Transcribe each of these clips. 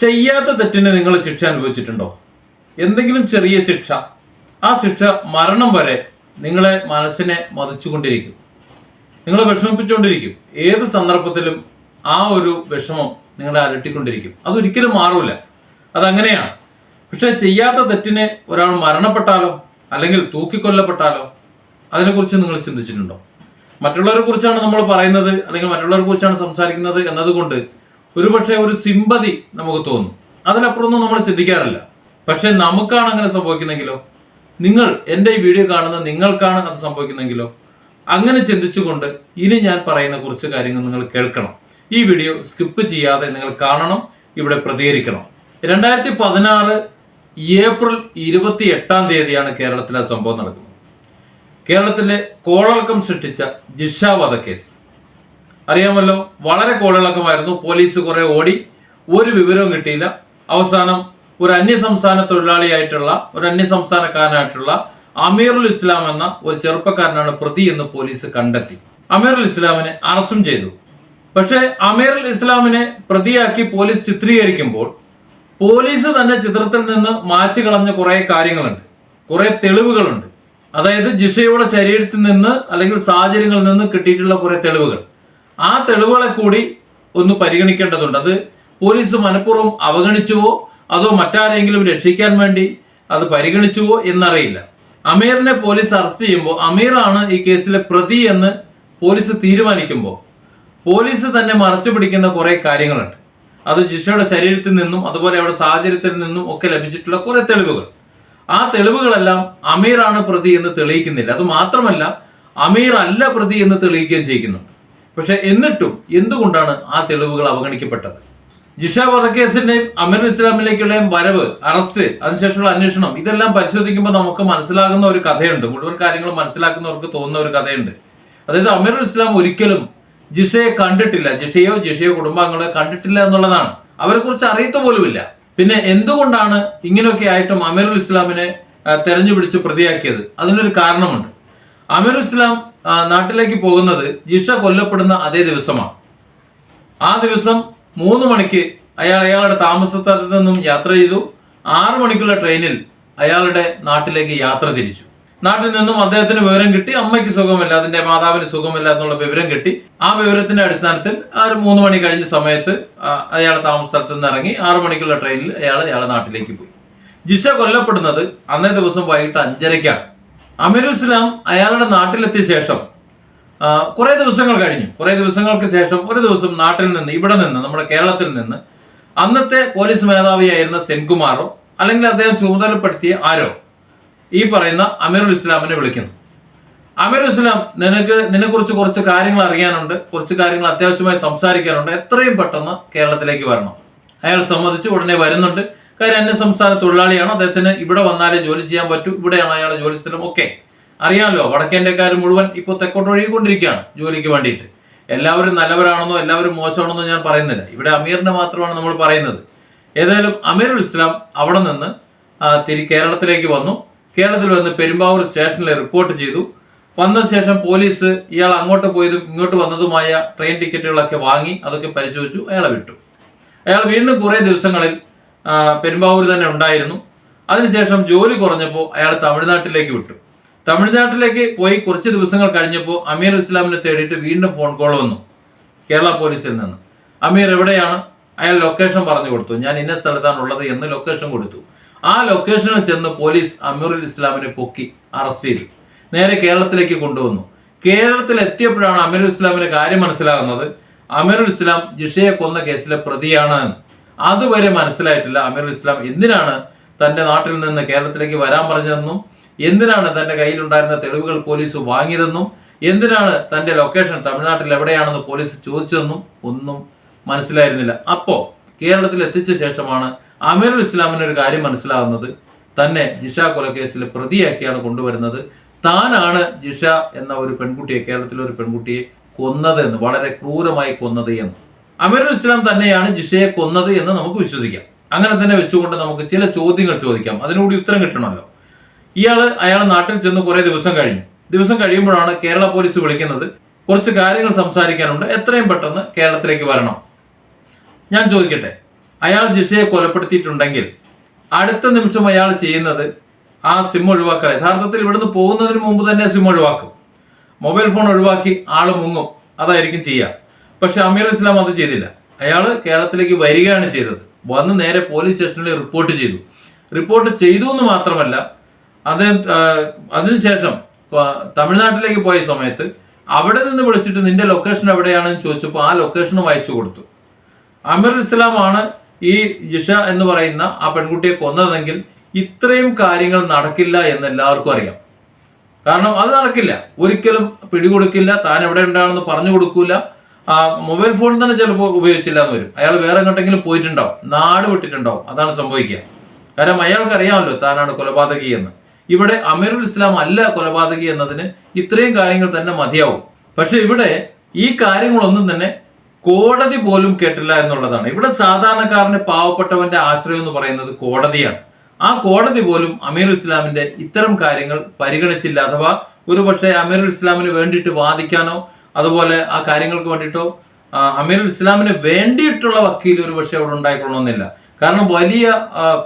ചെയ്യാത്ത തെറ്റിന് നിങ്ങൾ ശിക്ഷ അനുഭവിച്ചിട്ടുണ്ടോ? എന്തെങ്കിലും ചെറിയ ശിക്ഷ. ആ ശിക്ഷ മരണം വരെ നിങ്ങളെ മനസ്സിനെ മതിച്ചുകൊണ്ടിരിക്കും. നിങ്ങളെ വിഷമിപ്പിച്ചുകൊണ്ടിരിക്കും. ഏത് സന്ദർഭത്തിലും ആ ഒരു വിഷമം നിങ്ങളെ അലട്ടിക്കൊണ്ടിരിക്കും. അതൊരിക്കലും മാറൂല. അതങ്ങനെയാണ്. പക്ഷെ ചെയ്യാത്ത തെറ്റിന് ഒരാൾ മരണപ്പെട്ടാലോ? അല്ലെങ്കിൽ തൂക്കിക്കൊല്ലപ്പെട്ടാലോ? അതിനെക്കുറിച്ച് നിങ്ങൾ ചിന്തിച്ചിട്ടുണ്ടോ? മറ്റുള്ളവരെ കുറിച്ചാണ് നമ്മൾ പറയുന്നത് അല്ലെങ്കിൽ മറ്റുള്ളവരെ കുറിച്ചാണ് സംസാരിക്കുന്നത് എന്നതുകൊണ്ട് ഒരുപക്ഷെ ഒരു സിമ്പതി നമുക്ക് തോന്നും. അതിനപ്പുറമൊന്നും നമ്മൾ ചിന്തിക്കാറില്ല. പക്ഷെ നമുക്കാണ് അങ്ങനെ സംഭവിക്കുന്നെങ്കിലോ? നിങ്ങൾ എന്റെ ഈ വീഡിയോ കാണുന്ന നിങ്ങൾക്കാണ് അത് സംഭവിക്കുന്നെങ്കിലോ? അങ്ങനെ ചിന്തിച്ചുകൊണ്ട് ഇനി ഞാൻ പറയുന്ന കുറച്ച് കാര്യങ്ങൾ നിങ്ങൾ കേൾക്കണം. ഈ വീഡിയോ സ്കിപ്പ് ചെയ്യാതെ നിങ്ങൾ കാണണം ഇവിടെ പ്രതികരിക്കണം. രണ്ടായിരത്തി പതിനാറ് ഏപ്രിൽ ഇരുപത്തി എട്ടാം തീയതിയാണ് കേരളത്തിലെ ആ സംഭവം നടക്കുന്നത്. കേരളത്തിലെ കോളക്കം സൃഷ്ടിച്ച ജിഷ വധക്കേസ്. അറിയാമല്ലോ വളരെ കോളിളക്കമായിരുന്നു. പോലീസ് കുറെ ഓടി ഒരു വിവരവും കിട്ടിയില്ല. അവസാനം ഒരു അന്യസംസ്ഥാന തൊഴിലാളിയായിട്ടുള്ള ഒരു അന്യസംസ്ഥാനക്കാരനായിട്ടുള്ള അമീറുൽ ഇസ്ലാം എന്ന ഒരു ചെറുപ്പക്കാരനാണ് പ്രതി എന്ന് പോലീസ് കണ്ടെത്തി. അമീറുൽ ഇസ്ലാമിനെ അറസ്റ്റും ചെയ്തു. പക്ഷേ അമീറുൽ ഇസ്ലാമിനെ പ്രതിയാക്കി പോലീസ് ചിത്രീകരിക്കുമ്പോൾ പോലീസ് തന്നെ ചിത്രത്തിൽ നിന്ന് മാച്ചു കളഞ്ഞ കുറെ കാര്യങ്ങളുണ്ട്. കുറെ തെളിവുകളുണ്ട്. അതായത് ജിഷയുടെ ശരീരത്തിൽ നിന്ന് അല്ലെങ്കിൽ സാഹചര്യങ്ങളിൽ നിന്ന് കിട്ടിയിട്ടുള്ള കുറെ തെളിവുകൾ. ആ തെളിവുകളെ കൂടി ഒന്ന് പരിഗണിക്കേണ്ടതുണ്ട്. അത് പോലീസ് മനഃപൂർവം അവഗണിച്ചുവോ അതോ മറ്റാരെങ്കിലും രക്ഷിക്കാൻ വേണ്ടി അത് പരിഗണിച്ചുവോ എന്നറിയില്ല. അമീറിനെ പോലീസ് അറസ്റ്റ് ചെയ്യുമ്പോൾ അമീറാണ് ഈ കേസിലെ പ്രതി എന്ന് പോലീസ് തീരുമാനിക്കുമ്പോൾ പോലീസ് തന്നെ മറച്ചു പിടിക്കുന്ന കുറെ കാര്യങ്ങളുണ്ട്. അത് ജിഷയുടെ ശരീരത്തിൽ നിന്നും അതുപോലെ അവിടെ സാഹചര്യത്തിൽ നിന്നും ഒക്കെ ലഭിച്ചിട്ടുള്ള കുറേ തെളിവുകൾ. ആ തെളിവുകളെല്ലാം അമീറാണ് പ്രതി എന്ന് തെളിയിക്കുന്നില്ല. അത് മാത്രമല്ല അമീർ അല്ല പ്രതി എന്ന് തെളിയിക്കുകയും ചെയ്യുന്നുണ്ട്. പക്ഷെ എന്നിട്ടും എന്തുകൊണ്ടാണ് ആ തെളിവുകൾ അവഗണിക്കപ്പെട്ടത്? ജിഷ വധക്കേസിന്റെയും അമീർ ഇസ്ലാമിലേക്കുള്ളയും വരവ് അറസ്റ്റ് അതിനുശേഷമുള്ള അന്വേഷണം ഇതെല്ലാം പരിശോധിക്കുമ്പോൾ നമുക്ക് മനസ്സിലാകുന്ന ഒരു കഥയുണ്ട്. മുഴുവൻ കാര്യങ്ങൾ മനസ്സിലാക്കുന്നവർക്ക് തോന്നുന്ന ഒരു കഥയുണ്ട്. അതായത് അമീർ ഇസ്ലാം ഒരിക്കലും ജിഷയെ കണ്ടിട്ടില്ല. ജിഷയോ ജിഷയോ കുടുംബാംഗങ്ങളെ കണ്ടിട്ടില്ല എന്നുള്ളതാണ്. അവരെ കുറിച്ച് അറിയത്ത പോലുമില്ല. പിന്നെ എന്തുകൊണ്ടാണ് ഇങ്ങനെയൊക്കെ ആയിട്ടും അമീറുൽ ഇസ്ലാമിനെ തെരഞ്ഞു തെരഞ്ഞുപിടിച്ച് പ്രതിയാക്കിയത്? അതിനൊരു കാരണമുണ്ട്. അമീറുൽ ഇസ്ലാം നാട്ടിലേക്ക് പോകുന്നത് ജിഷ കൊല്ലപ്പെടുന്ന അതേ ദിവസമാണ്. ആ ദിവസം മൂന്ന് മണിക്ക് അയാൾ അയാളുടെ താമസ സ്ഥലത്ത് നിന്നും യാത്ര ചെയ്തു. ആറു മണിക്കുള്ള ട്രെയിനിൽ അയാളുടെ നാട്ടിലേക്ക് യാത്ര തിരിച്ചു. നാട്ടിൽ നിന്നും അദ്ദേഹത്തിന് വിവരം കിട്ടി. അമ്മയ്ക്ക് സുഖമില്ല അതിന്റെ മാതാവിന് സുഖമില്ല എന്നുള്ള വിവരം കിട്ടി. ആ വിവരത്തിന്റെ അടിസ്ഥാനത്തിൽ ആ ഒരു മൂന്ന് മണി കഴിഞ്ഞ സമയത്ത് അയാളെ അയാൾ താമസ സ്ഥലത്ത് നിന്ന് ഇറങ്ങി. ആറു മണിക്കുള്ള ട്രെയിനിൽ അയാൾ അയാളുടെ നാട്ടിലേക്ക് പോയി. ജിഷ കൊല്ലപ്പെടുന്നത് അന്നേ ദിവസം വൈകിട്ട് അഞ്ചരയ്ക്കാണ്. അമീറുൽ ഇസ്ലാം അയാളുടെ നാട്ടിലെത്തിയ ശേഷം കുറേ കുറെ ദിവസങ്ങൾ കഴിഞ്ഞു. കുറെ ദിവസങ്ങൾക്ക് ശേഷം ഒരു ദിവസം നാട്ടിൽ നിന്ന് ഇവിടെ നിന്ന് നമ്മുടെ കേരളത്തിൽ നിന്ന് അന്നത്തെ പോലീസ് മേധാവിയായിരുന്ന സെൻകുമാറോ അല്ലെങ്കിൽ അദ്ദേഹം ചുമതലപ്പെടുത്തിയ ആരോ ഈ പറയുന്ന അമീറുൽ ഇസ്ലാമിനെ വിളിക്കുന്നു. അമീറുൽ ഇസ്ലാം നിനക്ക് നിന്നെക്കുറിച്ച് കുറച്ച് കാര്യങ്ങൾ അറിയാനുണ്ട് കുറച്ച് കാര്യങ്ങൾ അത്യാവശ്യമായി സംസാരിക്കാനുണ്ട് എത്രയും പെട്ടെന്ന് കേരളത്തിലേക്ക് വരണം. അയാൾ സമ്മതിച്ചു ഉടനെ വരുന്നുണ്ട്. കാര്യം അന്യ സംസ്ഥാന തൊഴിലാളിയാണ്? അദ്ദേഹത്തിന് ഇവിടെ വന്നാലേ ജോലി ചെയ്യാൻ പറ്റൂ. ഇവിടെയാണ് അയാളുടെ ജോലി സ്ഥലം. ഒക്കെ അറിയാമല്ലോ വടക്കേന്ത്യക്കാർ മുഴുവൻ ഇപ്പോൾ തെക്കോട്ട് ഒഴുകിക്കൊണ്ടിരിക്കുകയാണ് ജോലിക്ക് വേണ്ടിയിട്ട്. എല്ലാവരും നല്ലവരാണെന്നോ എല്ലാവരും മോശമാണെന്നോ ഞാൻ പറയുന്നില്ല. ഇവിടെ അമീറിനെ മാത്രമാണ് നമ്മൾ പറയുന്നത്. ഏതായാലും അമീർ ഇസ്ലാം അവിടെ നിന്ന് തിരി കേരളത്തിലേക്ക് വന്നു. കേരളത്തിൽ വന്ന് പെരുമ്പാവൂർ സ്റ്റേഷനിൽ റിപ്പോർട്ട് ചെയ്തു. വന്ന ശേഷം പോലീസ് ഇയാൾ അങ്ങോട്ട് പോയതും ഇങ്ങോട്ട് വന്നതുമായ ട്രെയിൻ ടിക്കറ്റുകളൊക്കെ വാങ്ങി അതൊക്കെ പരിശോധിച്ചു അയാളെ വിട്ടു. അയാൾ വീണ്ടും കുറേ ദിവസങ്ങളിൽ പെരുമ്പാവൂർ തന്നെ ഉണ്ടായിരുന്നു. അതിനുശേഷം ജോലി കുറഞ്ഞപ്പോൾ അയാൾ തമിഴ്നാട്ടിലേക്ക് വിട്ടു. തമിഴ്നാട്ടിലേക്ക് പോയി കുറച്ച് ദിവസങ്ങൾ കഴിഞ്ഞപ്പോൾ അമീർ ഇസ്ലാമിനെ തേടിയിട്ട് വീണ്ടും ഫോൺ കോൾ വന്നു കേരള പോലീസിൽ നിന്ന്. അമീർ എവിടെയാണ്? അയാൾ ലൊക്കേഷൻ പറഞ്ഞു കൊടുത്തു. ഞാൻ ഇന്ന സ്ഥലത്താണ് ഉള്ളത് എന്ന് ലൊക്കേഷൻ കൊടുത്തു. ആ ലൊക്കേഷനിൽ ചെന്ന് പോലീസ് അമീറുൽ ഇസ്ലാമിനെ പൊക്കി അറസ്റ്റ് ചെയ്തു. നേരെ കേരളത്തിലേക്ക് കൊണ്ടുവന്നു. കേരളത്തിൽ എത്തിയപ്പോഴാണ് അമീറുൽ ഇസ്ലാമിന് കാര്യം മനസ്സിലാകുന്നത്. അമീറുൽ ഇസ്ലാം ജിഷയെ കൊന്ന കേസിലെ പ്രതിയാണ്. അതുവരെ മനസ്സിലായിട്ടില്ല അമീറുൽ ഇസ്ലാം എന്തിനാണ് തന്റെ നാട്ടിൽ നിന്ന് കേരളത്തിലേക്ക് വരാൻ പറഞ്ഞതെന്നും എന്തിനാണ് തന്റെ കയ്യിലുണ്ടായിരുന്ന തെളിവുകൾ പോലീസ് വാങ്ങിയതെന്നും എന്തിനാണ് തന്റെ ലൊക്കേഷൻ തമിഴ്നാട്ടിൽ എവിടെയാണെന്ന് പോലീസ് ചോദിച്ചതെന്നും ഒന്നും മനസ്സിലായിരുന്നില്ല. അപ്പോ കേരളത്തിൽ എത്തിച്ച ശേഷമാണ് അമീറുൽ ഇസ്ലാമിന് ഒരു കാര്യം മനസ്സിലാകുന്നത് തന്നെ ജിഷ കൊലക്കേസിൽ പ്രതിയാക്കിയാണ് കൊണ്ടുവരുന്നത്. താനാണ് ജിഷ എന്ന ഒരു പെൺകുട്ടിയെ കേരളത്തിലെ ഒരു പെൺകുട്ടിയെ കൊന്നത് എന്ന് വളരെ ക്രൂരമായി കൊന്നത് എന്ന്. അമീറുൽ ഇസ്ലാം തന്നെയാണ് ജിഷയെ കൊന്നത് എന്ന് നമുക്ക് വിശ്വസിക്കാം. അങ്ങനെ തന്നെ വെച്ചുകൊണ്ട് നമുക്ക് ചില ചോദ്യങ്ങൾ ചോദിക്കാം. അതിനുകൂടി ഉത്തരം കിട്ടണമല്ലോ. ഇയാൾ അയാളെ നാട്ടിൽ ചെന്ന് കുറെ ദിവസം കഴിഞ്ഞു. ദിവസം കഴിയുമ്പോഴാണ് കേരള പോലീസ് വിളിക്കുന്നത്. കുറച്ച് കാര്യങ്ങൾ സംസാരിക്കാനുണ്ട്. എത്രയും പെട്ടെന്ന് കേരളത്തിലേക്ക് വരണം. ഞാൻ ചോദിക്കട്ടെ അയാൾ ജിഷയെ കൊലപ്പെടുത്തിയിട്ടുണ്ടെങ്കിൽ അടുത്ത നിമിഷം അയാൾ ചെയ്യുന്നത് ആ സിം ഒഴിവാക്കുക യഥാർത്ഥത്തിൽ ഇവിടുന്ന് പോകുന്നതിന് മുമ്പ് തന്നെ സിം ഒഴിവാക്കും. മൊബൈൽ ഫോൺ ഒഴിവാക്കി ആൾ മുങ്ങും. അതായിരിക്കും ചെയ്യുക പക്ഷെ അമീർ ഇസ്ലാം അത് ചെയ്തില്ല. അയാൾ കേരളത്തിലേക്ക് വരികയാണ് ചെയ്തത്. വന്ന് നേരെ പോലീസ് സ്റ്റേഷനിൽ റിപ്പോർട്ട് ചെയ്തു. റിപ്പോർട്ട് ചെയ്തു എന്ന് മാത്രമല്ല അദ്ദേഹം അതിനുശേഷം തമിഴ്നാട്ടിലേക്ക് പോയ സമയത്ത് അവിടെ നിന്ന് വിളിച്ചിട്ട് നിന്റെ ലൊക്കേഷൻ എവിടെയാണെന്ന് ചോദിച്ചപ്പോൾ ആ ലൊക്കേഷൻ അയച്ചു കൊടുത്തു. അമീർ ഇസ്ലാമാണ് ഈ ജിഷ എന്ന് പറയുന്ന ആ പെൺകുട്ടിയെ കൊന്നതെങ്കിൽ ഇത്രയും കാര്യങ്ങൾ നടക്കില്ല എന്ന് എല്ലാവർക്കും അറിയാം. കാരണം അത് നടക്കില്ല. ഒരിക്കലും പിടികൊടുക്കില്ല. താൻ എവിടെ ഉണ്ടാണെന്ന് പറഞ്ഞു കൊടുക്കൂല. മൊബൈൽ ഫോൺ തന്നെ ചിലപ്പോൾ ഉപയോഗിച്ചില്ല എന്ന് വരും. അയാൾ വേറെ എങ്ങോട്ടെങ്കിലും പോയിട്ടുണ്ടാവും. നാട് വിട്ടിട്ടുണ്ടാവും. അതാണ് സംഭവിക്കുക. കാരണം അയാൾക്ക് അറിയാമല്ലോ താനാണ് കൊലപാതകി എന്ന്. ഇവിടെ അമീറുൽ ഇസ്ലാം അല്ല കൊലപാതകി എന്നതിന് ഇത്രയും കാര്യങ്ങൾ തന്നെ മതിയാവും. പക്ഷെ ഇവിടെ ഈ കാര്യങ്ങളൊന്നും തന്നെ കോടതി പോലും കേട്ടില്ല എന്നുള്ളതാണ്. ഇവിടെ സാധാരണക്കാരന് പാവപ്പെട്ടവന്റെ ആശ്രയം എന്ന് പറയുന്നത് കോടതിയാണ്. ആ കോടതി പോലും അമീർ ഇസ്ലാമിന്റെ ഇത്തരം കാര്യങ്ങൾ പരിഗണിച്ചില്ല. അഥവാ ഒരു പക്ഷേ അമീർ ഇസ്ലാമിന് വേണ്ടിയിട്ട് വാദിക്കാനോ അതുപോലെ ആ കാര്യങ്ങൾക്ക് വേണ്ടിയിട്ടോ അമീർ ഇസ്ലാമിന് വേണ്ടിയിട്ടുള്ള വക്കീൽ ഒരു പക്ഷേ അവിടെ ഉണ്ടായിക്കൊള്ളണമെന്നില്ല. കാരണം വലിയ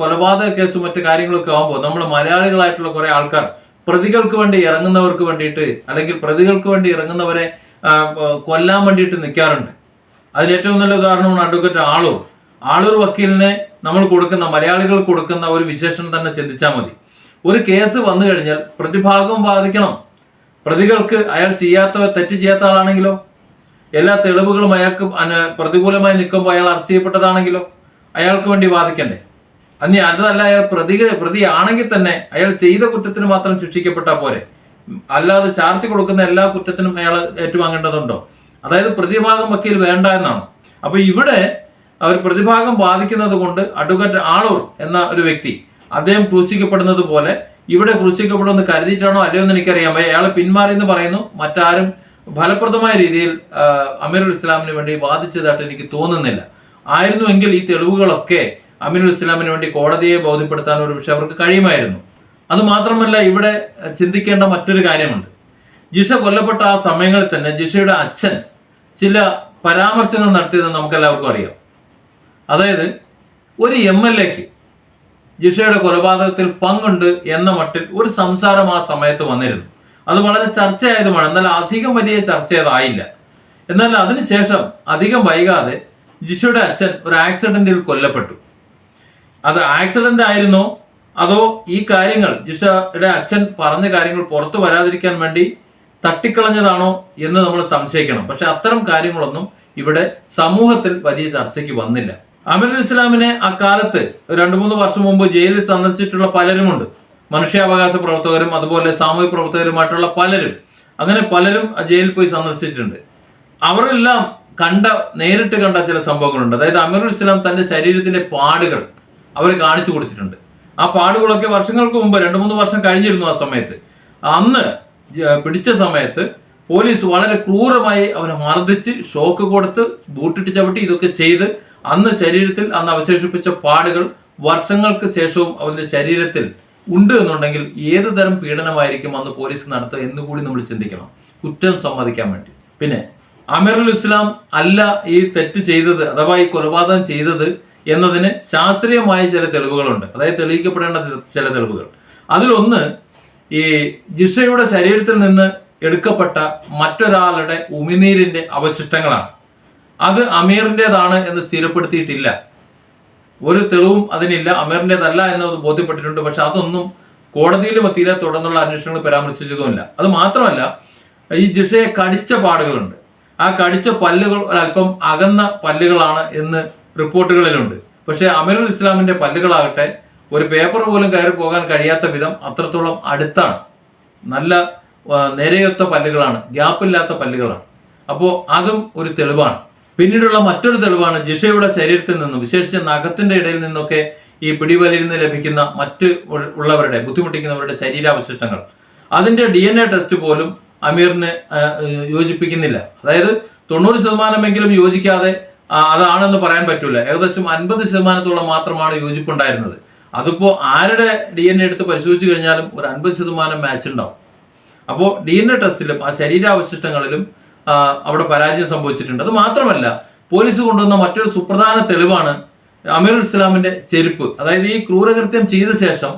കൊലപാതക കേസും മറ്റു കാര്യങ്ങളൊക്കെ ആകുമ്പോൾ നമ്മൾ മലയാളികളായിട്ടുള്ള കുറെ ആൾക്കാർ പ്രതികൾക്ക് വേണ്ടി ഇറങ്ങുന്നവർക്ക് വേണ്ടിയിട്ട് അല്ലെങ്കിൽ പ്രതികൾക്ക് വേണ്ടി ഇറങ്ങുന്നവരെ കൊല്ലാൻ വേണ്ടിയിട്ട് നിൽക്കാറുണ്ട്. അതിന് ഏറ്റവും നല്ല ഉദാഹരണമാണ് അഡ്വക്കേറ്റ് ആളൂർ. ആളൂർ വക്കീലിനെ നമ്മൾ കൊടുക്കുന്ന മലയാളികൾ കൊടുക്കുന്ന ഒരു വിശേഷണം തന്നെ ചിന്തിച്ചാൽ മതി. ഒരു കേസ് വന്നു കഴിഞ്ഞാൽ പ്രതിഭാഗവും ബാധിക്കണം. പ്രതികൾക്ക് അയാൾ ചെയ്യാത്ത തെറ്റ് ചെയ്യാത്ത ആളാണെങ്കിലോ? എല്ലാ തെളിവുകളും അയാൾക്ക് പ്രതികൂലമായി നിൽക്കുമ്പോൾ അയാൾ അറസ്റ്റ് ചെയ്യപ്പെട്ടതാണെങ്കിലോ? അയാൾക്ക് വേണ്ടി വാദിക്കണ്ടേ? അന്യ അതല്ല അയാൾ പ്രതി പ്രതിയാണെങ്കിൽ തന്നെ അയാൾ ചെയ്ത കുറ്റത്തിന് മാത്രം ശിക്ഷിക്കപ്പെട്ടാൽ പോരെ. അല്ലാതെ ചാർത്തി കൊടുക്കുന്ന എല്ലാ കുറ്റത്തിനും അയാൾ ഏറ്റുവാങ്ങേണ്ടതുണ്ടോ? അതായത് പ്രതിഭാഗം വക്കീൽ വേണ്ട എന്നാണ്. അപ്പൊ ഇവിടെ ഒരു പ്രതിഭാഗം ബാധിക്കുന്നത് കൊണ്ട് അഡ്വക്കേറ്റ് ആളൂർ എന്ന ഒരു വ്യക്തി അദ്ദേഹം ക്രൂശിക്കപ്പെടുന്നത് പോലെ ഇവിടെ ക്രൂശിക്കപ്പെടുമെന്ന് കരുതിയിട്ടാണോ അല്ലയോ എന്ന് എനിക്കറിയാം അയാൾ പിന്മാറി എന്ന് പറയുന്നു. മറ്റാരും ഫലപ്രദമായ രീതിയിൽ അമീറുൽ ഇസ്ലാമിന് വേണ്ടി വാദിച്ചതായിട്ട് എനിക്ക് തോന്നുന്നില്ല. ആയിരുന്നുവെങ്കിൽ ഈ തെളിവുകളൊക്കെ അമീറുൽ ഇസ്ലാമിന് വേണ്ടി കോടതിയെ ബോധ്യപ്പെടുത്താൻ ഒരു പക്ഷെ അവർക്ക് കഴിയുമായിരുന്നു. അത് മാത്രമല്ല ഇവിടെ ചിന്തിക്കേണ്ട മറ്റൊരു കാര്യമുണ്ട്. ജിഷ കൊല്ലപ്പെട്ട ആ സമയങ്ങളിൽ തന്നെ ജിഷയുടെ അച്ഛൻ ചില പരാമർശങ്ങൾ നടത്തിയതെന്ന് നമുക്കെല്ലാവർക്കും അറിയാം. അതായത് ഒരു എം എൽ എക്ക് ജിഷയുടെ കൊലപാതകത്തിൽ പങ്കുണ്ട് എന്ന മട്ടിൽ ഒരു സംസാരം ആ സമയത്ത് വന്നിരുന്നു. അത് വളരെ ചർച്ചയായതുമാണ്. എന്നാൽ അധികം വലിയ ചർച്ചയതായില്ല. എന്നാൽ അതിനുശേഷം അധികം വൈകാതെ ജിഷയുടെ അച്ഛൻ ഒരു ആക്സിഡന്റിൽ കൊല്ലപ്പെട്ടു. അത് ആക്സിഡന്റ് ആയിരുന്നോ? അതോ ഈ കാര്യങ്ങൾ ജിഷയുടെ അച്ഛൻ പറഞ്ഞ കാര്യങ്ങൾ പുറത്തു വരാതിരിക്കാൻ വേണ്ടി തട്ടിക്കളഞ്ഞതാണോ എന്ന് നമ്മൾ സംശയിക്കണം. പക്ഷെ അത്തരം കാര്യങ്ങളൊന്നും ഇവിടെ സമൂഹത്തിൽ വലിയ ചർച്ചയ്ക്ക് വന്നില്ല. അമീറുൽ ഇസ്ലാമിനെ അക്കാലത്ത് രണ്ടു മൂന്ന് വർഷം മുമ്പ് ജയിലിൽ സന്ദർശിച്ചിട്ടുള്ള പലരുമുണ്ട്. മനുഷ്യാവകാശ പ്രവർത്തകരും അതുപോലെ സാമൂഹ്യ പ്രവർത്തകരുമായിട്ടുള്ള പലരും അങ്ങനെ പലരും ജയിലിൽ പോയി സന്ദർശിച്ചിട്ടുണ്ട്. അവരെല്ലാം കണ്ട നേരിട്ട് കണ്ട ചില സംഭവങ്ങളുണ്ട്. അതായത് അമീറുൽ ഇസ്ലാം തന്റെ ശരീരത്തിന്റെ പാടുകൾ അവർ കാണിച്ചു കൊടുത്തിട്ടുണ്ട്. ആ പാടുകളൊക്കെ വർഷങ്ങൾക്ക് മുമ്പ് രണ്ട് മൂന്ന് വർഷം കഴിഞ്ഞിരുന്നു ആ സമയത്ത്. അന്ന് പിടിച്ച സമയത്ത് പോലീസ് വളരെ ക്രൂരമായി അവനെ മർദ്ദിച്ച് ഷോക്ക് കൊടുത്ത് ബൂട്ടിട്ട് ചവിട്ടി ഇതൊക്കെ ചെയ്ത് അന്ന് ശരീരത്തിൽ അന്ന് അവശേഷിപ്പിച്ച പാടുകൾ വർഷങ്ങൾക്ക് ശേഷവും അവന്റെ ശരീരത്തിൽ ഉണ്ട് എന്നുണ്ടെങ്കിൽ ഏത് തരം പീഡനമായിരിക്കും അന്ന് പോലീസ് നടത്തുക എന്നുകൂടി നമ്മൾ ചിന്തിക്കണം. കുറ്റം സമ്മതിക്കാൻ വേണ്ടി. പിന്നെ അമീറുൽ ഇസ്ലാം അല്ല ഈ തെറ്റ് ചെയ്തത് അഥവാ ഈ കൊലപാതകം ചെയ്തത് എന്നതിന് ശാസ്ത്രീയമായ ചില തെളിവുകളുണ്ട്. അതായത് തെളിയിക്കപ്പെടേണ്ട ചില- തെളിവുകൾ. അതിലൊന്ന് ഈ ജിഷയുടെ ശരീരത്തിൽ നിന്ന് എടുക്കപ്പെട്ട മറ്റൊരാളുടെ ഉമിനീരിന്റെ അവശിഷ്ടങ്ങളാണ്. അത് അമീറിന്റെതാണ് എന്ന് സ്ഥിരപ്പെടുത്തിയിട്ടില്ല. ഒരു തെളിവും അതിനില്ല. അമീറിന്റെതല്ല എന്ന് ബോധ്യപ്പെട്ടിട്ടുണ്ട്. പക്ഷെ അതൊന്നും കോടതിയിലും എത്തിയില്ല. തുടർന്നുള്ള അന്വേഷണങ്ങൾ പരാമർശിച്ചതുമില്ല. അത് മാത്രമല്ല ഈ ജിഷയെ കടിച്ച പാടുകളുണ്ട്. ആ കടിച്ച പല്ലുകൾ ഒരല്പം അകന്ന പല്ലുകളാണ് എന്ന് റിപ്പോർട്ടുകളിലുണ്ട്. പക്ഷേ അമീറുൽ ഇസ്ലാമിന്റെ പല്ലുകളാകട്ടെ ഒരു പേപ്പർ പോലും കയറി പോകാൻ കഴിയാത്ത വിധം അത്രത്തോളം അടുത്താണ്. നല്ല നിരയൊത്ത പല്ലുകളാണ്. ഗ്യാപ്പില്ലാത്ത പല്ലുകളാണ്. അപ്പോൾ അതും ഒരു തെളിവാണ്. പിന്നീടുള്ള മറ്റൊരു തെളിവാണ് ജിഷയുടെ ശരീരത്തിൽ നിന്നും വിശേഷിച്ച് നഖത്തിന്റെ ഇടയിൽ നിന്നൊക്കെ ഈ പിടിവലിയിൽ നിന്ന് ലഭിക്കുന്ന മറ്റ് ഉള്ളവരുടെ ബുദ്ധിമുട്ടിക്കുന്നവരുടെ ശരീരാവശിഷ്ടങ്ങൾ. അതിന്റെ ഡി എൻ എ ടെസ്റ്റ് പോലും അമീറിന് യോജിപ്പിക്കുന്നില്ല. അതായത് തൊണ്ണൂറ് ശതമാനമെങ്കിലും യോജിക്കാതെ അതാണെന്ന് പറയാൻ പറ്റില്ല ഏകദേശം അൻപത് ശതമാനത്തോളം മാത്രമാണ് യോജിപ്പുണ്ടായിരുന്നത്. അതിപ്പോ ആരുടെ ഡി എൻ എ എടുത്ത് പരിശോധിച്ച് കഴിഞ്ഞാലും ഒരു അൻപത് ശതമാനം മാച്ച് ഉണ്ടാവും. അപ്പോൾ ഡി എൻ എ ടെസ്റ്റിലും ആ ശരീരാവശിഷ്ടങ്ങളിലും അവിടെ പരാജയം സംഭവിച്ചിട്ടുണ്ട്. അത് മാത്രമല്ല പോലീസ് കൊണ്ടുവന്ന മറ്റൊരു സുപ്രധാന തെളിവാണ് അമീർ ഇസ്ലാമിന്റെ ചെരുപ്പ്. അതായത് ഈ ക്രൂരകൃത്യം ചെയ്ത ശേഷം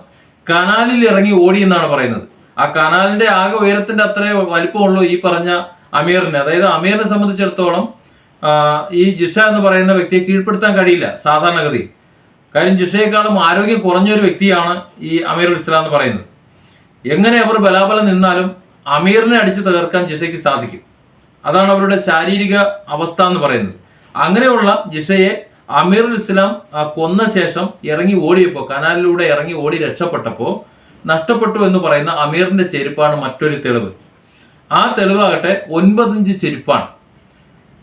കനാലിൽ ഇറങ്ങി ഓടി എന്നാണ് പറയുന്നത്. ആ കനാലിന്റെ ആകെ ഉയരത്തിന്റെ അത്രേ വലിപ്പമുള്ളൂ ഈ പറഞ്ഞ അമീറിനെ. അതായത് അമീറിനെ സംബന്ധിച്ചിടത്തോളം ഈ ജിഷ എന്ന് പറയുന്ന വ്യക്തിയെ കീഴ്പ്പെടുത്താൻ കഴിയില്ല സാധാരണഗതി കാര്യം ജിഷയെക്കാളും ആരോഗ്യം കുറഞ്ഞ ഒരു വ്യക്തിയാണ് ഈ അമീറുൽ ഇസ്ലാം എന്ന് പറയുന്നത്. എങ്ങനെ അവർ ബലാബലം നിന്നാലും അമീറിനെ അടിച്ച് തകർക്കാൻ ജിഷയ്ക്ക് സാധിക്കും. അതാണ് അവരുടെ ശാരീരിക അവസ്ഥ എന്ന് പറയുന്നത്. അങ്ങനെയുള്ള ജിഷയെ അമീറുൽ ഇസ്ലാം കൊന്ന ശേഷം ഇറങ്ങി ഓടിയപ്പോൾ കനാലിലൂടെ ഇറങ്ങി ഓടി രക്ഷപ്പെട്ടപ്പോൾ നഷ്ടപ്പെട്ടു എന്ന് പറയുന്ന അമീറിന്റെ ചെരുപ്പാണ് മറ്റൊരു തെളിവ്. ആ തെളിവാകട്ടെ ഒൻപതിഞ്ച് ചെരുപ്പാണ്.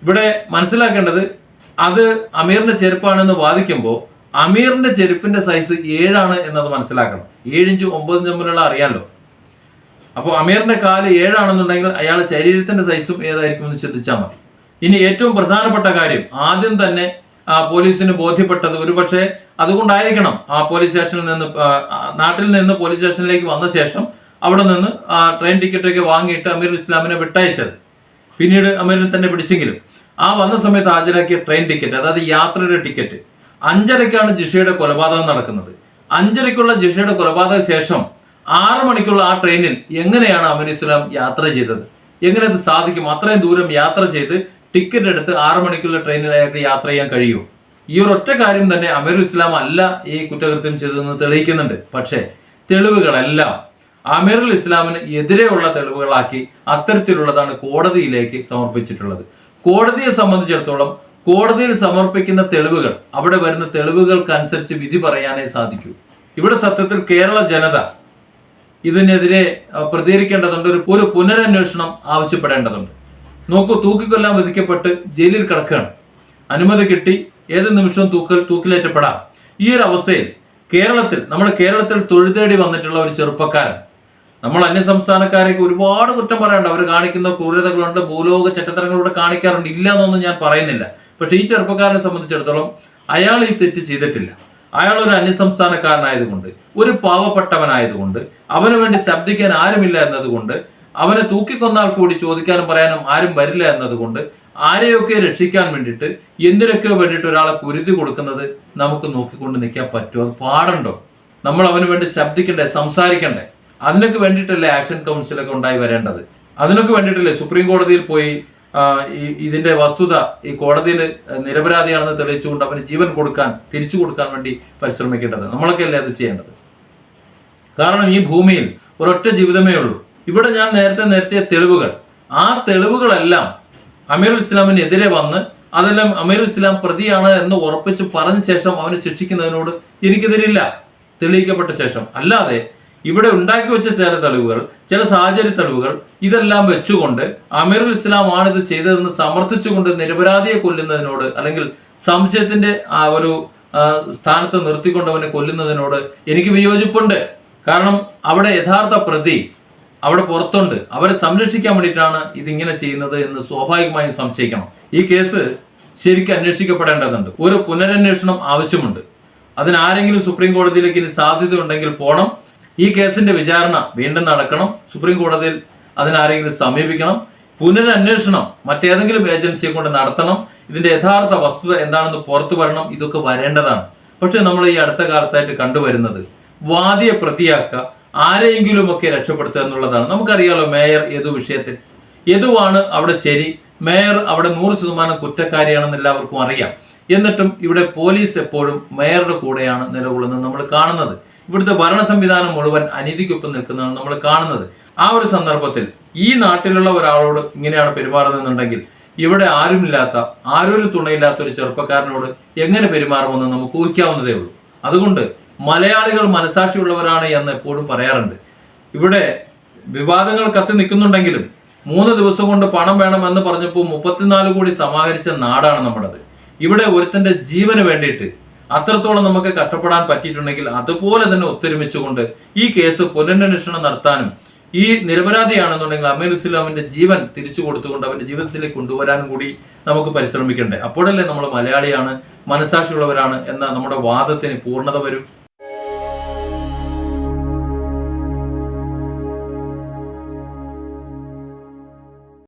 ഇവിടെ മനസ്സിലാക്കേണ്ടത് അത് അമീറിന്റെ ചെരുപ്പാണെന്ന് വാദിക്കുമ്പോൾ അമീറിന്റെ ചെരുപ്പിന്റെ സൈസ് ഏഴാണ് എന്നത് മനസ്സിലാക്കണം. ഏഴിഞ്ചും ഒമ്പതും തമ്മിലുള്ള അറിയാലോ. അപ്പോൾ അമീറിന്റെ കാൽ ഏഴാണെന്നുണ്ടെങ്കിൽ അയാളെ ശരീരത്തിന്റെ സൈസും ഏതായിരിക്കും എന്ന് ചിന്തിച്ചാൽ മതി. ഇനി ഏറ്റവും പ്രധാനപ്പെട്ട കാര്യം ആദ്യം തന്നെ ആ, പോലീസിന് ബോധ്യപ്പെട്ടത് ഒരുപക്ഷെ അതുകൊണ്ടായിരിക്കണം ആ പോലീസ് സ്റ്റേഷനിൽ നിന്ന് നാട്ടിൽ നിന്ന് പോലീസ് സ്റ്റേഷനിലേക്ക് വന്ന ശേഷം അവിടെ നിന്ന് ആ, ട്രെയിൻ ടിക്കറ്റൊക്കെ വാങ്ങിയിട്ട് അമീർ ഇസ്ലാമിനെ വിട്ടയച്ചത്. പിന്നീട് അമീറിനെ തന്നെ പിടിച്ചെങ്കിലും. ആ വന്ന സമയത്ത് ഹാജരാക്കിയ ട്രെയിൻ ടിക്കറ്റ് അതായത് യാത്രയുടെ ടിക്കറ്റ് അഞ്ചരയ്ക്കാണ് ജിഷയുടെ കൊലപാതകം നടക്കുന്നത്. അഞ്ചരയ്ക്കുള്ള ജിഷയുടെ കൊലപാതക ശേഷം ആറ് മണിക്കുള്ള ആ ട്രെയിനിൽ എങ്ങനെയാണ് അമീർ ഇസ്ലാം യാത്ര ചെയ്തത്? എങ്ങനെ അത് സാധിക്കും? അത്രയും ദൂരം യാത്ര ചെയ്ത് ടിക്കറ്റ് എടുത്ത് ആറ് മണിക്കുള്ള ട്രെയിനിൽ അയാൾക്ക് യാത്ര ചെയ്യാൻ കഴിയുമോ? ഈ ഒരു ഒറ്റ കാര്യം തന്നെ അമീർ ഇസ്ലാം അല്ല ഈ കുറ്റകൃത്യം ചെയ്തതെന്ന് തെളിയിക്കുന്നുണ്ട്. പക്ഷേ തെളിവുകളെല്ലാം അമീറുൽ ഇസ്ലാമിന് എതിരെയുള്ള തെളിവുകളാക്കി അത്തരത്തിലുള്ളതാണ് കോടതിയിലേക്ക് സമർപ്പിച്ചിട്ടുള്ളത്. കോടതിയെ സംബന്ധിച്ചിടത്തോളം കോടതിയിൽ സമർപ്പിക്കുന്ന തെളിവുകൾ അവിടെ വരുന്ന തെളിവുകൾക്കനുസരിച്ച് വിധി പറയാനേ സാധിക്കൂ. ഇവിടെ സത്യത്തിൽ കേരള ജനത ഇതിനെതിരെ പ്രതികരിക്കേണ്ടതുണ്ട്. ഒരു ഒരു പുനരന്വേഷണം ആവശ്യപ്പെടേണ്ടതുണ്ട്. നോക്കൂ തൂക്കിക്കൊല്ലാൻ വിധിക്കപ്പെട്ട് ജയിലിൽ കിടക്കുകയാണ്. അനുമതി കിട്ടി ഏത് നിമിഷവും തൂക്കൽ തൂക്കിലേറ്റപ്പെടാം. ഈ ഒരു അവസ്ഥയിൽ കേരളത്തിൽ നമ്മുടെ കേരളത്തിൽ തൊഴിൽ തേടി വന്നിട്ടുള്ള ഒരു ചെറുപ്പക്കാരൻ നമ്മൾ അന്യ സംസ്ഥാനക്കാരെയൊക്കെ ഒരുപാട് കുറ്റം പറയണ്ട അവർ കാണിക്കുന്ന ക്രൂരതകളുണ്ട് ഭൂലോക ചട്ടത്തരങ്ങളിലൂടെ കാണിക്കാറുണ്ട്. ഇല്ല എന്നൊന്നും ഞാൻ പറയുന്നില്ല. പക്ഷെ ഈ ചെറുപ്പക്കാരനെ സംബന്ധിച്ചിടത്തോളം അയാൾ ഈ തെറ്റ് ചെയ്തിട്ടില്ല. അയാൾ ഒരു അന്യസംസ്ഥാനക്കാരനായതുകൊണ്ട് ഒരു പാവപ്പെട്ടവനായതുകൊണ്ട് അവന് വേണ്ടി ശബ്ദിക്കാൻ ആരുമില്ല എന്നതുകൊണ്ട് അവനെ തൂക്കിക്കൊന്നാൽ കൂടി ചോദിക്കാനും പറയാനും ആരും വരില്ല എന്നതുകൊണ്ട് ആരെയൊക്കെ രക്ഷിക്കാൻ വേണ്ടിയിട്ട് എന്തിനൊക്കെയോ വേണ്ടിയിട്ട് ഒരാളെ കുരുതി കൊടുക്കുന്നത് നമുക്ക് നോക്കിക്കൊണ്ട് നിൽക്കാൻ പറ്റുമോ? അത് പാടുണ്ടോ? നമ്മൾ അവന് വേണ്ടി ശബ്ദിക്കണ്ടേ സംസാരിക്കണ്ടേ? അതിനൊക്കെ വേണ്ടിയിട്ടല്ലേ ആക്ഷൻ കൗൺസിലൊക്കെ ഉണ്ടായി വരേണ്ടത്? അതിനൊക്കെ വേണ്ടിയിട്ടല്ലേ സുപ്രീം കോടതിയിൽ പോയി ഇതിന്റെ വസ്തുത ഈ കോടതിയിൽ നിരപരാധിയാണെന്ന് തെളിയിച്ചുകൊണ്ട് അവന് ജീവൻ കൊടുക്കാൻ തിരിച്ചു കൊടുക്കാൻ വേണ്ടി പരിശ്രമിക്കേണ്ടത്. നമ്മളൊക്കെ അല്ലേ അത് ചെയ്യേണ്ടത്? കാരണം ഈ ഭൂമിയിൽ ഒരൊറ്റ ജീവിതമേ ഉള്ളൂ. ഇവിടെ ഞാൻ നേരത്തെ നേരത്തെ തെളിവുകൾ ആ തെളിവുകളെല്ലാം അമീറുൽ ഇസ്ലാമിനെതിരെ വന്ന് അതെല്ലാം അമീറുൽ ഇസ്ലാം പ്രതിയാണ് എന്ന് ഉറപ്പിച്ച് പറഞ്ഞ ശേഷം അവനെ ശിക്ഷിക്കുന്നതിനോട് എനിക്കെതിരില്ല തെളിയിക്കപ്പെട്ട ശേഷം. അല്ലാതെ ഇവിടെ ഉണ്ടാക്കി വെച്ച ചില തെളിവുകൾ ചില സാഹചര്യ തെളിവുകൾ ഇതെല്ലാം വെച്ചുകൊണ്ട് അമീറുൽ ഇസ്ലാം ഇത് ചെയ്തതെന്ന് സമർത്ഥിച്ചുകൊണ്ട് നിരപരാധിയെ കൊല്ലുന്നതിനോട് അല്ലെങ്കിൽ സംശയത്തിന്റെ ആ ഒരു സ്ഥാനത്ത് നിർത്തിക്കൊണ്ട് അവനെ കൊല്ലുന്നതിനോട് എനിക്ക് വിയോജിപ്പുണ്ട്. കാരണം അവിടെ യഥാർത്ഥ പ്രതി അവിടെ പുറത്തുണ്ട്. അവരെ സംരക്ഷിക്കാൻ വേണ്ടിയിട്ടാണ് ഇതിങ്ങനെ ചെയ്യുന്നത് എന്ന് സ്വാഭാവികമായും സംശയിക്കണം. ഈ കേസ് ശരിക്കും അന്വേഷിക്കപ്പെടേണ്ടതുണ്ട്. ഒരു പുനരന്വേഷണം ആവശ്യമുണ്ട്. അതിനാരെങ്കിലും സുപ്രീം കോടതിയിലേക്ക് ഇനി സാധ്യത ഉണ്ടെങ്കിൽ പോണം. ഈ കേസിന്റെ വിചാരണ വീണ്ടും നടക്കണം. സുപ്രീം കോടതിയിൽ അതിനാരെങ്കിലും സമീപിക്കണം. പുനരന്വേഷണം മറ്റേതെങ്കിലും ഏജൻസിയെ കൊണ്ട് നടത്തണം. ഇതിന്റെ യഥാർത്ഥ വസ്തുത എന്താണെന്ന് പുറത്തു വരണം. ഇതൊക്കെ വരേണ്ടതാണ്. പക്ഷെ നമ്മൾ ഈ അടുത്ത കാലത്തായിട്ട് കണ്ടുവരുന്നത് വാദിയെ പ്രതിയാക്കുക ആരെയെങ്കിലുമൊക്കെ രക്ഷപ്പെടുത്തുക എന്നുള്ളതാണ്. നമുക്കറിയാലോ മേയർ ഏതു വിഷയത്തിൽ? യദുവാണ് അവിടെ ശരി? മേയർ അവിടെ നൂറ് ശതമാനം കുറ്റക്കാരിയാണെന്ന് എല്ലാവർക്കും അറിയാം. എന്നിട്ടും ഇവിടെ പോലീസ് എപ്പോഴും മേയറുടെ കൂടെയാണ് നിലകൊള്ളുന്നത്. നമ്മൾ കാണുന്നത്. ഇവിടുത്തെ ഭരണ സംവിധാനം മുഴുവൻ അനീതിക്കൊപ്പം നിൽക്കുന്നതാണ് നമ്മൾ കാണുന്നത്. ആ ഒരു സന്ദർഭത്തിൽ ഈ നാട്ടിലുള്ള ഒരാളോട് ഇങ്ങനെയാണ് പെരുമാറുന്നതെന്നുണ്ടെങ്കിൽ ഇവിടെ ആരുമില്ലാത്ത ആരൊരു തുണയില്ലാത്ത ഒരു ചെറുപ്പക്കാരനോട് എങ്ങനെ പെരുമാറുമെന്ന് നമുക്ക് ഊഹിക്കാവുന്നതേ ഉള്ളൂ. അതുകൊണ്ട് മലയാളികൾ മനസാക്ഷിയുള്ളവരാണ് എന്ന് എപ്പോഴും പറയാറുണ്ട്. ഇവിടെ വിവാദങ്ങൾ കത്തി നിൽക്കുന്നുണ്ടെങ്കിലും മൂന്ന് ദിവസം കൊണ്ട് പണം വേണമെന്ന് പറഞ്ഞപ്പോൾ മുപ്പത്തിനാല് കോടി സമാഹരിച്ച നാടാണ് നമ്മുടേത്. ഇവിടെ ഒരുത്തന്റെ ജീവന് വേണ്ടിയിട്ട് അത്രത്തോളം നമുക്ക് കഷ്ടപ്പെടാൻ പറ്റിയിട്ടുണ്ടെങ്കിൽ അതുപോലെ തന്നെ ഒത്തൊരുമിച്ചുകൊണ്ട് ഈ കേസ് പുനരന്വേഷണം നടത്താനും ഈ നിരപരാധിയാണെന്നുണ്ടെങ്കിൽ അമീർ ഇസ്ലാമിന്റെ ജീവൻ തിരിച്ചു കൊടുത്തുകൊണ്ട് അവന്റെ ജീവിതത്തിലേക്ക് കൊണ്ടുവരാനും കൂടി നമുക്ക് പരിശ്രമിക്കണ്ടേ. അപ്പോഴല്ലേ നമ്മൾ മലയാളിയാണ് മനസാക്ഷിയുള്ളവരാണ് എന്ന നമ്മുടെ വാദത്തിന് പൂർണത വരും.